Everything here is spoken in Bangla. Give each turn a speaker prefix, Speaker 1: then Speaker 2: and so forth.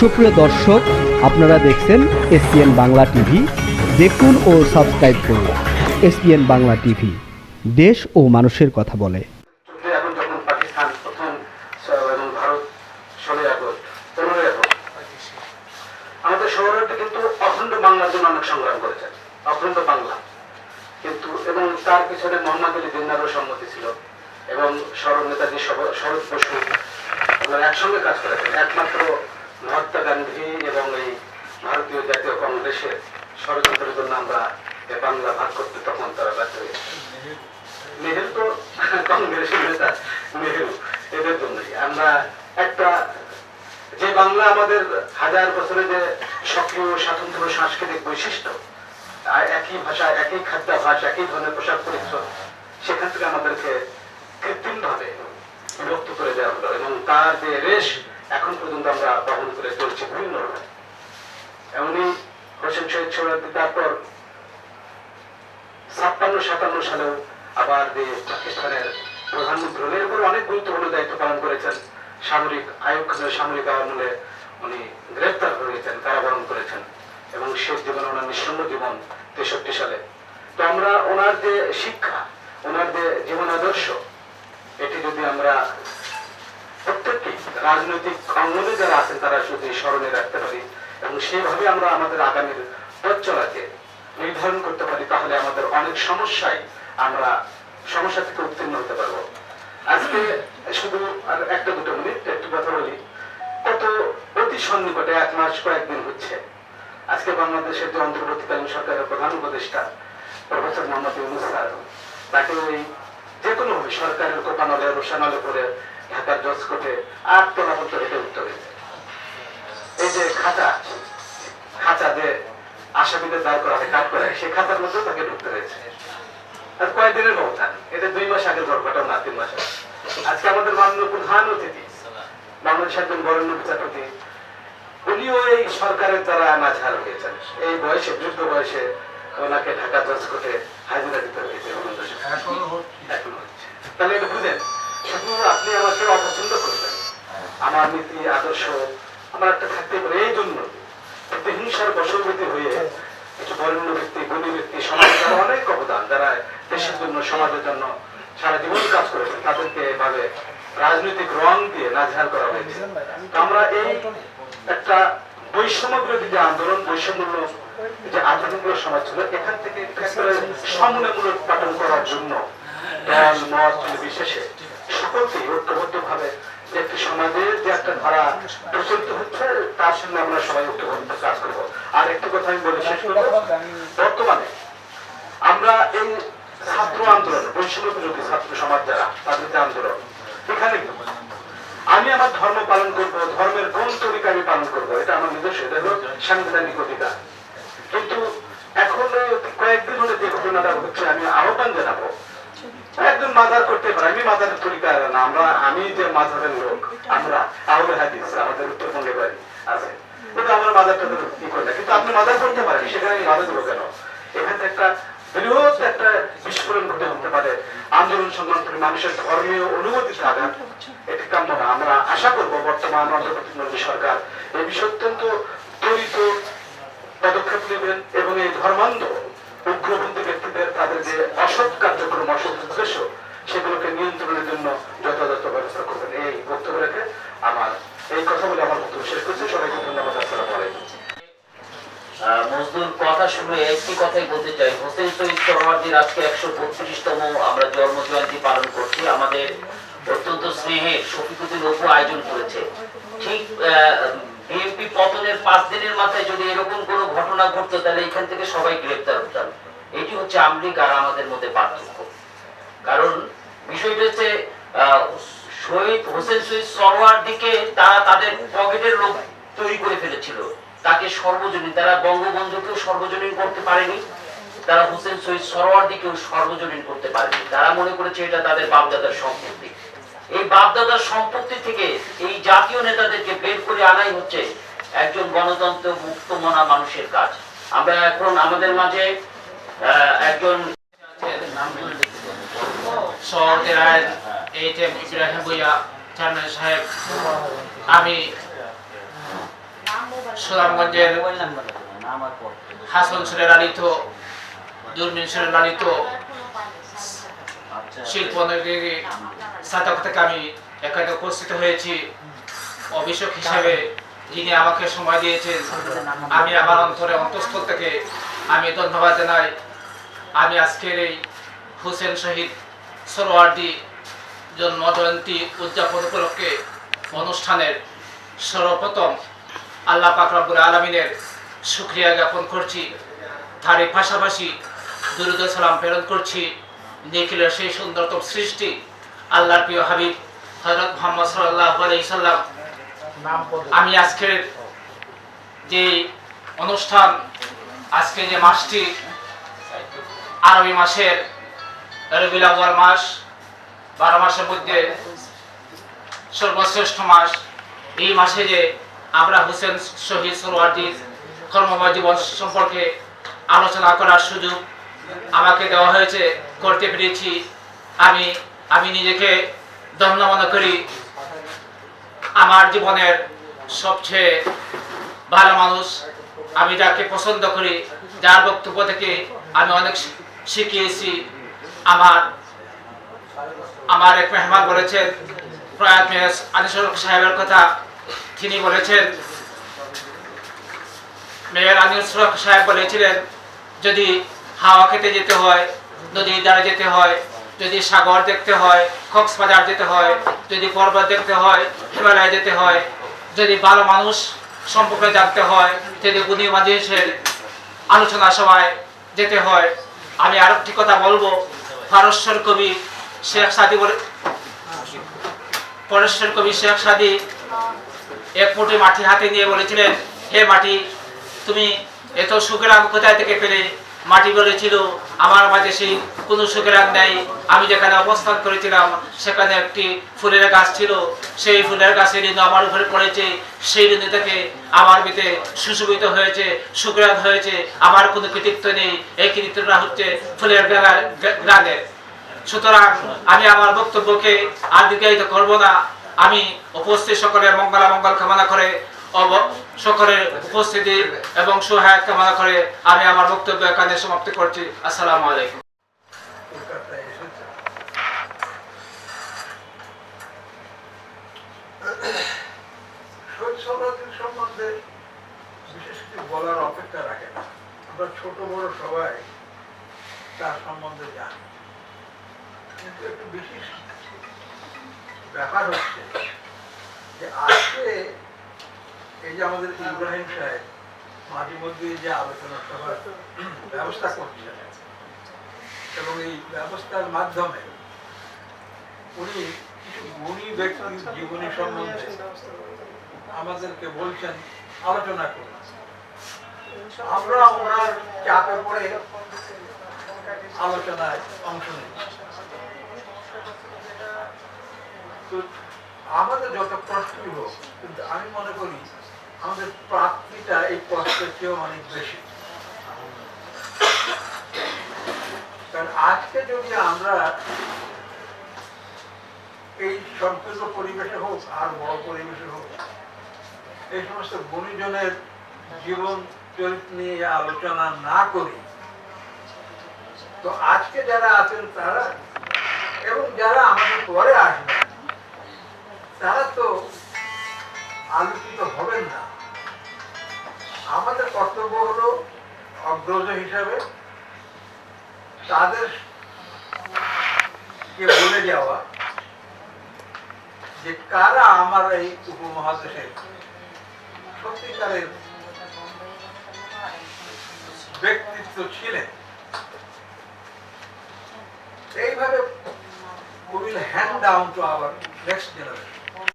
Speaker 1: সুপ্রিয় দর্শক, আপনারা দেখছেন এসপিএন বাংলা টিভি। দেখুন ও সাবস্ক্রাইব করুন এসপিএন বাংলা টিভি। দেশ ও মানুষের কথা বলে।
Speaker 2: তার পিছনে মোহাম্মদ আলী সম্মতি ছিল এবং নেতাজি শরৎ বসু একসঙ্গে কাজ করেছেন, একমাত্র মহাত্মা গান্ধী এবং এই ভারতীয় জাতীয় কংগ্রেসের ষড়যন্ত্রের জন্য আমরা এ বাংলা ভাগ করতে তখন তারা ব্যর্থ হয়েছে নেহেরু তো কংগ্রেসের নেতা নেহেরু এদের জন্যই। আমরা একটা, যে বাংলা আমাদের হাজার বছরে যে সক্রিয় স্বাতন্ত্র সাংস্কৃতিক বৈশিষ্ট্য, আর একই ভাষা, একই খাদ্যাভাস, একই ধরনের পোশাক পরিচ্ছদ, সেখান থেকে আমাদেরকে কৃত্রিম ভাবে বিভক্ত করে দেওয়া হলো। এবং তার যে রেশ এখন পর্যন্ত আমরা বহন করে চলছি বিভিন্ন এমনই হোসেন শহীদ সোহরাদ্দি তারপর ছাপ্পান্ন, সাতান্ন সালেও আবার যে পাকিস্তানের প্রধানমন্ত্রী হলেন এরপর অনেক গুরুত্বপূর্ণ দায়িত্ব পালন করেছেন, সামরিক আয়োগ সামরিক আমলে উনি গ্রেপ্তার হয়েছেন কারাবরণ করেছেন, এবং শেষ জীবন ওনার নিঃসঙ্গ জীবন তেষট্টি সালে। তো আমরা ওনার যে শিক্ষা, ওনার যে জীবন আদর্শ এটি যদি আমরা রাজনৈতিক অঙ্গনে যারা আছেন, তারা যদি স্মরণে রাখতে পারি এবং সেইভাবে আমরা আমাদের আগামীর পথ চলাকে নির্ধারণ করতে পারি, তাহলে আমাদের অনেক সমস্যায় আমরা সমস্যা থেকে উত্তীর্ণ হতে পারব। আজকে শুধু আর একটা দুটো মিনিট, একটু কথা বলি। কত অতি সন্নিকটে এক মাস কয়েকদিন হচ্ছে। আজকে বাংলাদেশের যে অন্তর্বর্তীকালীন সরকারের প্রধান উপদেষ্টা, প্রফেসর মোহাম্মদ ইউনুস তাকে ওই যে কোনো ভাবে সরকারের কোপানলে রোশানলে করে ঢাকার জজ কোর্টে পর্যন্ত হেঁটে উঠতে হয়েছে এই যে খাঁচা খাঁচা যে আসামিদের দাঁড় করা হয় কাট করা হয় সেই খাঁচার মধ্যেও তাকে ঢুকতে হয়েছে। আর কয়েকদিনের ব্যবধান এটা দুই মাস আগের গল্পটাও না তিন মাস আগে। আজকে আমাদের মাননীয় প্রধান অতিথি বাংলাদেশের একজন বরেণ্য বিচারপতি উনিও এই সরকারের দ্বারা নাজহার হয়েছেন। এই বয়সে বৃদ্ধ বয়সে ওনাকে ঢাকা জজ কোর্টে হাজিরা দিতে হয়েছে। তাহলে এটা বুঝেন শুধু আপনি আমাকে অপছন্দ করবেন। আমার নীতি, আদর্শ, আমার একটা থাকতে পারে এই জন্য হিংসার বশবর্তী হয়ে কিছু বরেণ্য ব্যক্তি, গুণী ব্যক্তি, সমাজের অনেক অবদান। যারা দেশের জন্য, সমাজের জন্য সারা জীবন কাজ করেছেন, তাদেরকে এভাবে রাজনৈতিক রং দিয়ে নাজহার করা হয়েছে। আমরা এই একটা বৈষম্য বিরোধী যে আন্দোলন বৈষম্য যে আন্দোলনগুলো সমাজ ছিল, এখান থেকে সমূলমূলক পাঠন করার জন্য দল, মত, বিশেষে যে একটা ধারা প্রচলিত হচ্ছে, তার সঙ্গে আমরা সবাই ঐক্যবদ্ধ কাজ করব। আর একটু কথা আমি বলে শেষ করব। বর্তমানে আমরা এই ছাত্র আন্দোলন বৈষম্য বিরোধী ছাত্র সমাজ যারা, তাদের আন্দোলন, এখানে আমি আমার ধর্ম পালন করব, ধর্মের কোন তরিকা আমি পালন করব, এটা আমার নিজস্ব, এটা হলো সাংবিধানিক অধিকার। কিন্তু এখন কয়েকদিন হলে যে ঘটনাটা হচ্ছে আমি আহ্বান জানাব একজন মাজার করতে পারে, আমি মাজারের তরিকা না, আমরা, আমি যে মাজারের লোক, আমরা আহলে হাদিস, আমাদের উত্তরবঙ্গে বাড়ি আছে। কিন্তু আমরা মাজারটা কি করি না, কিন্তু আপনি মাজার করতে পারেন, সেখানে আমি মাজার দেবো কেন? এখানে একটা বৃহৎ একটা বিস্ফোরণ ঘটে হতে পারে। আন্দোলন সংগ্রাম করে মানুষের ধর্মীয় অনুমতিতে আঘাত এটি কাম্য না আমরা আশা করব বর্তমান অন্তর্বর্তীকালীন সরকার এই বিষয়ে অত্যন্ত ত্বরিত পদক্ষেপ নেবেন এবং এই ধর্মান্ধ উগ্রপন্থী ব্যক্তিদের তাদের যে অসৎ কার্যক্রম অসৎ উদ্দেশ্য সেগুলোকে নিয়ন্ত্রণের জন্য যথাযথ ব্যবস্থা করবেন। এই বক্তব্য রেখে আমার এই কথা বলে আমার বক্তব্য শেষ করছি। সবাইকে ধন্যবাদ আসসালামু
Speaker 3: আহ, মজদুর কথা শুনে একটি কথাই বলতে চাই। হোসেন শহীদ সরওয়ার্দির আজকে একশো বত্রিশতম আমরা জন্ম জয়ন্তী পালন করছি। আমাদের অত্যন্ত স্নেহের শফিকুদ্দিন অপু আয়োজন করেছে। ঠিক বিএনপি পতনের পাঁচ দিনের মাথায় যদি এরকম কোনো ঘটনা ঘটতো, তাহলে এখান থেকে সবাই গ্রেপ্তার হতাম এটি হচ্ছে আমলিক আর আমাদের মধ্যে পার্থক্য। কারণ বিষয়টা হচ্ছে শহীদ হোসেন শহীদ সরওয়ার্দিকে তারা তাদের পকেটের লোক তৈরি করে ফেলেছিল। তাকে সর্বজনীন, তারা বঙ্গবন্ধুকেও সর্বজনীন করতে পারেনি, তারা হোসেন শহীদ সরোয়ার দিকেও সর্বজনীন করতে পারেনি। তারা মনে করেছে এটা তাদের বাপদাদার সম্পত্তি। এই বাপদাদার সম্পত্তি থেকে এই জাতীয় নেতাদেরকে করে আনাই হচ্ছে একজন গণতন্ত্র মুক্ত মনা মানুষের কাজ। আমরা এখন আমাদের মাঝে একজন
Speaker 4: আমি সুনামগঞ্জের হাসন লালিত লালিত শিল্প থেকে আমি এখানে উপস্থিত হয়েছি। অভিষেক হিসাবে যিনি আমাকে সময় দিয়েছেন, আমি আমার অন্তরে অন্তঃস্থল থেকে আমি ধন্যবাদ জানাই। আমি আজকের এই হুসেন শহীদ সরোয়ার্দি জন্ম জয়ন্তী উদযাপন উপলক্ষে অনুষ্ঠানের সর্বপ্রথম আল্লাহ পাক রব্বুল আলমিনের সুক্রিয়া জ্ঞাপন করছি। তারই পাশাপাশি দুরুদ সালাম প্রেরণ করছি। নিখিলের সেই সুন্দরতম সৃষ্টি আল্লাহর প্রিয় হাবিব হজরত মোহাম্মদ সাল্লাহ আলাইসাল্লাম আমি আজকের যে অনুষ্ঠান, আজকে যে মাসটি আরবি মাসের রবিউল মাস, বারো মাসের মধ্যে সর্বশ্রেষ্ঠ মাস। এই মাসে যে আমরা হোসেন শহীদ সরোয়ার্দির কর্মময় জীবন সম্পর্কে আলোচনা করার সুযোগ আমাকে দেওয়া হয়েছে, করতে পেরেছি। আমি আমি নিজেকে ধন্য মনে করি। আমার জীবনের সবচেয়ে ভালো মানুষ। আমি যাকে পছন্দ করি, যার বক্তব্য থেকে আমি অনেক শিখিয়েছি। আমার আমার এক মেহমান বলেছেন, প্রয়াত মেয়র আনিসুর সাহেবের কথা তিনি বলেছেন, মেয়র আনিসুর সাহেব বলেছিলেন, যদি হাওয়া খেতে যেতে হয়, নদীর ধারে যেতে হয় যদি সাগর দেখতে হয়, কক্সবাজার যেতে হয়, যদি পর্বত দেখতে হয়, হিমালয় যেতে হয়, যদি ভালো মানুষ সম্পর্কে জানতে হয়, যদি গুণী মানুষের আলোচনা সভায় যেতে হয়, আমি আরেকটি কথা বলব। ফারস্বর কবি শেখ সাদি বলে পরেশ্বর কবি শেখ সাদি এক মুঠি মাটি হাতে নিয়ে বলেছিলেন, হে মাটি, তুমি এত সুখের আম কোথায় থেকে পেলে? মাটি বলেছিল আমার মাঝে সেই কোনো সুখের আম নেই। আমি যেখানে অবস্থান করেছিলাম, সেখানে একটি ফুলের গাছ ছিল। সেই ফুলের গাছের ঋণ আমার উপরে পড়েছে। সেই ঋণ থেকে আমার ভিতরে সুশোভিত হয়েছে, সুগ্রাণ হয়েছে। আমার কোনো কৃতিত্ব নেই। এই কৃতিত্বটা হচ্ছে ফুলের গ্রানের সুতরাং আমি আমার বক্তব্যকে আর দীর্ঘায়িত করব না। আমি উপস্থিত সকলের মঙ্গলা মঙ্গল কামনা করে সকলের উপস্থিতি এবং সহায়ক কামনা করে আমি আমার বক্তব্য এখানে সমাপ্তি করছি। আসসালামু আলাইকুম।
Speaker 5: বলার অপেক্ষা রাখে না। আমরা ছোট, বড় সবাই তার সম্বন্ধে জানি। কিন্তু একটু বিশেষ ব্যাপার হচ্ছে যে আজকে আমাদের ইব্রাহিম সাহেব মাঝে মধ্যে যে আলোচনা সভার ব্যবস্থা করছেন এবং এই ব্যবস্থার মাধ্যমে উনি গুণী ব্যক্তির জীবনী সম্বন্ধে আমাদেরকে বলছেন, আলোচনা করুন। আমরা ওনার চাপে পড়ে আলোচনায় অংশ তো আমাদের যত কষ্টই হোক, কিন্তু আমি মনে করি আমাদের প্রাপ্তিটা এই কষ্টের চেয়েও অনেক বেশি। কারণ আজকে যদি আমরা এই সংকীর্ণ পরিবেশে হোক, আর বড় পরিবেশে হোক, এই সমস্ত গুণীজনের জীবন চরিত্র নিয়ে আলোচনা না করি, তো আজকে যারা আছেন তারা, এবং যারা আমাদের পরে আসবেন, তারা তো আলোচিত হবেন না। কর্তব্য হলো অগ্রজ হিসাবে তাদের বলে যাওয়া যে কারা আমার এই উপমহাদেশে সত্যিকারের ব্যক্তিত্ব ছিলেন? এইভাবে will hand down to our next generation